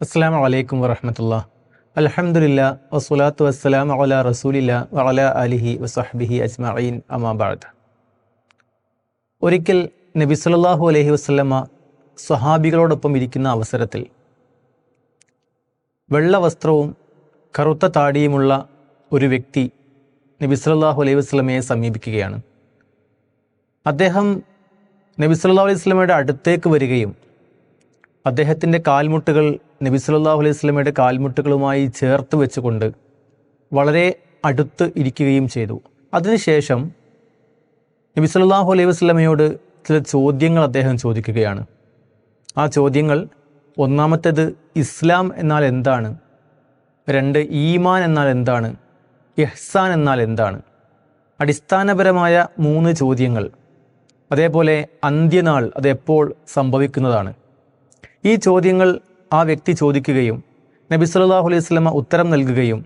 അസ്സാം വലൈക്കും വറഹമത്തുള്ള. അലഹമുല്ല വസ്സലാത്തു വസ്സലാം അല റസൂലില്ല വഅല അലിഹി വസഹബിഹി അജ്മഈൻ അമാബാദ് ഒരിക്കൽ നബി സല്ലല്ലാഹു അലഹി വസല്ലമ സ്വഹാബികളോടൊപ്പം ഇരിക്കുന്ന അവസരത്തിൽ വെള്ള വസ്ത്രവും കറുത്ത താടിയുമുള്ള ഒരു വ്യക്തി നബി സല്ലല്ലാഹു അലൈഹി വസ്ലമയെ സമീപിക്കുകയാണ്. അദ്ദേഹം നബി സല്ലല്ലാഹു അലൈഹി വസ്ലമയുടെ അടുത്തേക്ക് വരികയും അദ്ദേഹത്തിന്റെ കാൽമുട്ടുകൾ നബി അലൈഹി സ്വലമയുടെ കാൽമുട്ടുകളുമായി ചേർത്ത് വെച്ചുകൊണ്ട് വളരെ അടുത്ത് ഇരിക്കുകയും ചെയ്തു. അതിനുശേഷം നബി സല്ലല്ലാഹു അലൈഹി വസ്ലമയോട് ചില ചോദ്യങ്ങൾ അദ്ദേഹം ചോദിക്കുകയാണ്. ആ ചോദ്യങ്ങൾ ഒന്നാമത്തേത് ഇസ്ലാം എന്നാൽ എന്താണ്? രണ്ട് ഈമാൻ എന്നാൽ എന്താണ്? എഹ്സാൻ എന്നാൽ എന്താണ്? അടിസ്ഥാനപരമായ മൂന്ന് ചോദ്യങ്ങൾ. അതേപോലെ അന്ത്യനാൾ അത് എപ്പോൾ സംഭവിക്കുന്നതാണ്? ഈ ചോദ്യങ്ങൾ ആ വ്യക്തി ചോദിക്കുകയും നബി സല്ലല്ലാഹു അലൈഹി സ്വലമ ഉത്തരം നൽകുകയും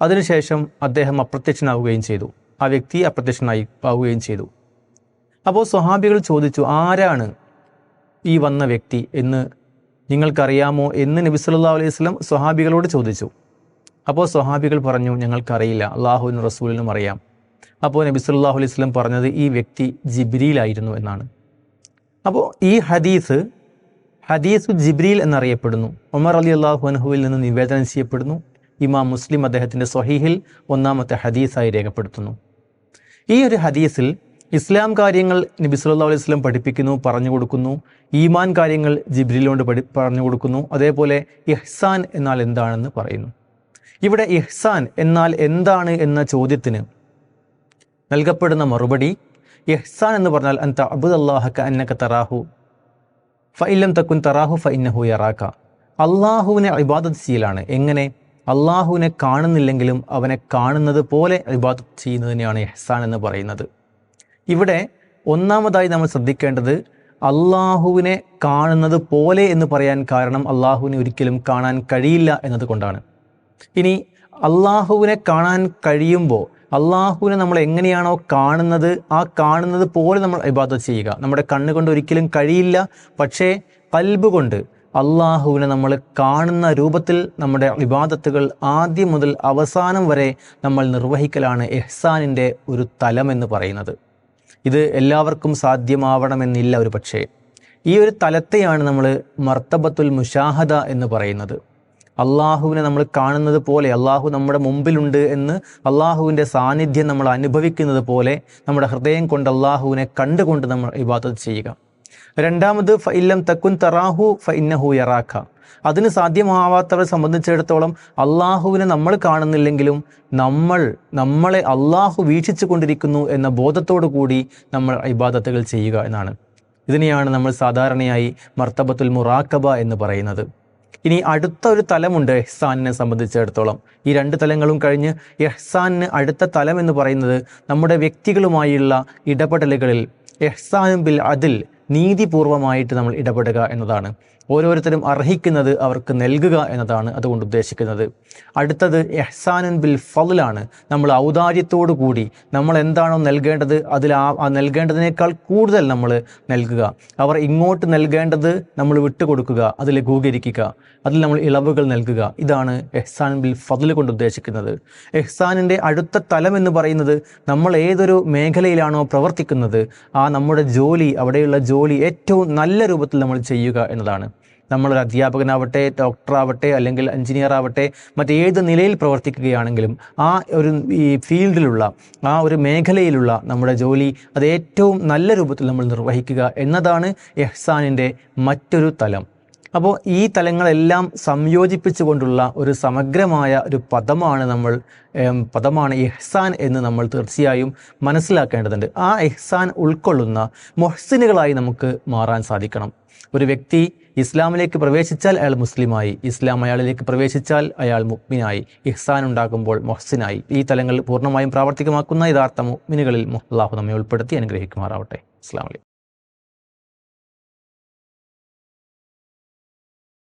അതിനുശേഷം അദ്ദേഹം അപ്രത്യക്ഷനാവുകയും ചെയ്തു. ആ വ്യക്തി അപ്രത്യക്ഷനായി ആവുകയും ചെയ്തു. അപ്പോൾ സ്വഹാബികൾ ചോദിച്ചു ആരാണ് ഈ വന്ന വ്യക്തി? എന്ന് നിങ്ങൾക്കറിയാമോ എന്ന് നബി സല്ലല്ലാഹു അലൈഹി സ്വലം സ്വഹാബികളോട് ചോദിച്ചു. അപ്പോൾ സ്വഹാബികൾ പറഞ്ഞു ഞങ്ങൾക്കറിയില്ല അള്ളാഹുവിനും റസൂലിനും അറിയാം. അപ്പോൾ നബി സല്ലാഹു അലൈഹി സ്വലം പറഞ്ഞത് ഈ വ്യക്തി ജിബിരിയിലായിരുന്നു എന്നാണ്. അപ്പോൾ ഈ ഹദീസ് ഹദീസു ജിബ്രീൽ എന്നറിയപ്പെടുന്നു. ഉമർ അലി അള്ളാഹു അൻഹുവിൽ നിന്ന് നിവേദനം ചെയ്യപ്പെടുന്നു. ഇമാം മുസ്ലിം അദ്ദേഹത്തിന്റെ സ്വഹീഹിൽ ഒന്നാമത്തെ ഹദീസായി രേഖപ്പെടുത്തുന്നു. ഈ ഒരു ഹദീസിൽ ഇസ്ലാം കാര്യങ്ങൾ നബി സല്ലല്ലാഹു അലൈഹി സ്വലം പഠിപ്പിക്കുന്നു പറഞ്ഞു കൊടുക്കുന്നു. ഈമാൻ കാര്യങ്ങൾ ജിബ്രീലോണ്ട് പഠി പറഞ്ഞു കൊടുക്കുന്നു. അതേപോലെ ഇഹ്സാൻ എന്നാൽ എന്താണെന്ന് പറയുന്നു. ഇവിടെ ഇഹ്സാൻ എന്നാൽ എന്താണ് എന്ന ചോദ്യത്തിന് നൽകപ്പെടുന്ന മറുപടി ഇഹ്സാൻ എന്ന് പറഞ്ഞാൽ അൻ തബുദ് അള്ളാഹക്ക അന്നക്ക തറാഹു. ഫഇല്ലം തക്കുൻ തറാഹു ഫഇന്നഹു യറാക്ക അള്ളാഹുവിനെ ഇബാദത്ത് ചെയ്യലാണ്. എങ്ങനെ? അള്ളാഹുവിനെ കാണുന്നില്ലെങ്കിലും അവനെ കാണുന്നത് പോലെ ഇബാദത്ത് ചെയ്യുന്നതിനെയാണ് എഹ്സാൻ എന്ന് പറയുന്നത്. ഇവിടെ ഒന്നാമതായി നമ്മൾ ശ്രദ്ധിക്കേണ്ടത് അള്ളാഹുവിനെ കാണുന്നത് പോലെ എന്ന് പറയാൻ കാരണം അള്ളാഹുവിനെ ഒരിക്കലും കാണാൻ കഴിയില്ല എന്നതുകൊണ്ടാണ്. ഇനി അള്ളാഹുവിനെ കാണാൻ കഴിയുമ്പോൾ അള്ളാഹുവിനെ നമ്മൾ എങ്ങനെയാണോ കാണുന്നത് ആ കാണുന്നത് പോലെ നമ്മൾ ഇബാദത്ത് ചെയ്യുക. നമ്മുടെ കണ്ണുകൊണ്ട് ഒരിക്കലും കഴിയില്ല. പക്ഷേ കൽബ് കൊണ്ട് അള്ളാഹുവിനെ നമ്മൾ കാണുന്ന രൂപത്തിൽ നമ്മുടെ വിവാദത്തുകൾ ആദ്യം മുതൽ അവസാനം വരെ നമ്മൾ നിർവഹിക്കലാണ് എഹ്സാനിന്റെ ഒരു തലമെന്ന് പറയുന്നത്. ഇത് എല്ലാവർക്കും സാധ്യമാവണമെന്നില്ല ഒരു പക്ഷേ ഈ ഒരു തലത്തെയാണ് നമ്മൾ മർത്തബത്തുൽ മുഷാഹദ എന്ന് പറയുന്നത്. അള്ളാഹുവിനെ നമ്മൾ കാണുന്നത് പോലെ അള്ളാഹു നമ്മുടെ മുമ്പിലുണ്ട് എന്ന് അള്ളാഹുവിന്റെ സാന്നിധ്യം നമ്മൾ അനുഭവിക്കുന്നത് പോലെ നമ്മുടെ ഹൃദയം കൊണ്ട് അള്ളാഹുവിനെ കണ്ടുകൊണ്ട് നമ്മൾ ഇബാദത്ത് ചെയ്യുക. രണ്ടാമത് ഫ ഇല്ലം തക്കുൻ തറാഹു ഫ ഇന്നഹു യറാഖ. അതിന് സാധ്യമാവാത്തവരെ സംബന്ധിച്ചിടത്തോളം അള്ളാഹുവിനെ നമ്മൾ കാണുന്നില്ലെങ്കിലും നമ്മൾ നമ്മളെ അള്ളാഹു വീക്ഷിച്ചു കൊണ്ടിരിക്കുന്നു എന്ന ബോധത്തോടു കൂടി നമ്മൾ ഇബാദത്തുകൾ ചെയ്യുക എന്നാണ്. ഇതിനെയാണ് നമ്മൾ സാധാരണയായി മർത്തബത്തുൽ മുറാക്കബ എന്ന് പറയുന്നത്. ഇനി അടുത്ത ഒരു തലമുണ്ട് എഹ്സാനിനെ സംബന്ധിച്ചിടത്തോളം. ഈ രണ്ട് തലങ്ങളും കഴിഞ്ഞ് എഹ്സാനിന് അടുത്ത തലം എന്ന് പറയുന്നത് നമ്മുടെ വ്യക്തികളുമായുള്ള ഇടപെടലുകളിൽ എഹ്സാനും ബിൽ അതിൽ നീതിപൂർവമായിട്ട് നമ്മൾ ഇടപെടുക എന്നതാണ്. ഓരോരുത്തരും അർഹിക്കുന്നത് അവർക്ക് നൽകുക എന്നതാണ് അതുകൊണ്ട് ഉദ്ദേശിക്കുന്നത്. അടുത്തത് എഹ്സാനൻ ബിൽ ഫലാണ്. നമ്മൾ ഔദാര്യത്തോടു കൂടി നമ്മൾ എന്താണോ നൽകേണ്ടത് അതിൽ ആ നൽകേണ്ടതിനേക്കാൾ കൂടുതൽ നമ്മൾ നൽകുക. അവർ ഇങ്ങോട്ട് നൽകേണ്ടത് നമ്മൾ വിട്ടുകൊടുക്കുക അത് ലഘൂകരിക്കുക അതിൽ നമ്മൾ ഇളവുകൾ നൽകുക. ഇതാണ് എഹ്സാൻ ബിൽ ഫതിൽ കൊണ്ട് ഉദ്ദേശിക്കുന്നത്. എഹ്സാനിന്റെ അടുത്ത തലം എന്ന് പറയുന്നത് നമ്മൾ ഏതൊരു മേഖലയിലാണോ പ്രവർത്തിക്കുന്നത് ആ നമ്മുടെ ജോലി അവിടെയുള്ള ജോലി ഏറ്റവും നല്ല രൂപത്തിൽ നമ്മൾ ചെയ്യുക എന്നതാണ്. നമ്മളൊരു അധ്യാപകനാവട്ടെ ഡോക്ടറാവട്ടെ അല്ലെങ്കിൽ എഞ്ചിനീയർ ആവട്ടെ മറ്റേത് നിലയിൽ പ്രവർത്തിക്കുകയാണെങ്കിലും ആ ഒരു ഈ ഫീൽഡിലുള്ള ആ ഒരു മേഖലയിലുള്ള നമ്മുടെ ജോലി അത് ഏറ്റവും നല്ല രൂപത്തിൽ നമ്മൾ നിർവഹിക്കുക എന്നതാണ് എഹ്സാനിന്റെ മറ്റൊരു തലം. അപ്പോൾ ഈ തലങ്ങളെല്ലാം സംയോജിപ്പിച്ചുകൊണ്ടുള്ള ഒരു സമഗ്രമായ ഒരു പദമാണ് നമ്മൾ പദമാണ് ഇഹ്സാൻ എന്ന് നമ്മൾ തീർച്ചയായും മനസ്സിലാക്കേണ്ടതുണ്ട്. ആ ഇഹ്സാൻ ഉൾക്കൊള്ളുന്ന മൊഹ്സിനുകളായി നമുക്ക് മാറാൻ സാധിക്കണം. ഒരു വ്യക്തി ഇസ്ലാമിലേക്ക് പ്രവേശിച്ചാൽ അയാൾ മുസ്ലിമായി ഇസ്ലാം അയാളിലേക്ക് പ്രവേശിച്ചാൽ അയാൾ മുഗ്മിനായി ഇഹ്സാൻ ഉണ്ടാകുമ്പോൾ മൊഹ്സിനായി. ഈ തലങ്ങൾ പൂർണമായും പ്രാവർത്തികമാക്കുന്ന യഥാർത്ഥ മുഗ്മിനുകളിൽ അള്ളാഹു നമ്മെ ഉൾപ്പെടുത്തി അനുഗ്രഹിക്കുമാറാവട്ടെ. അസ്ലാം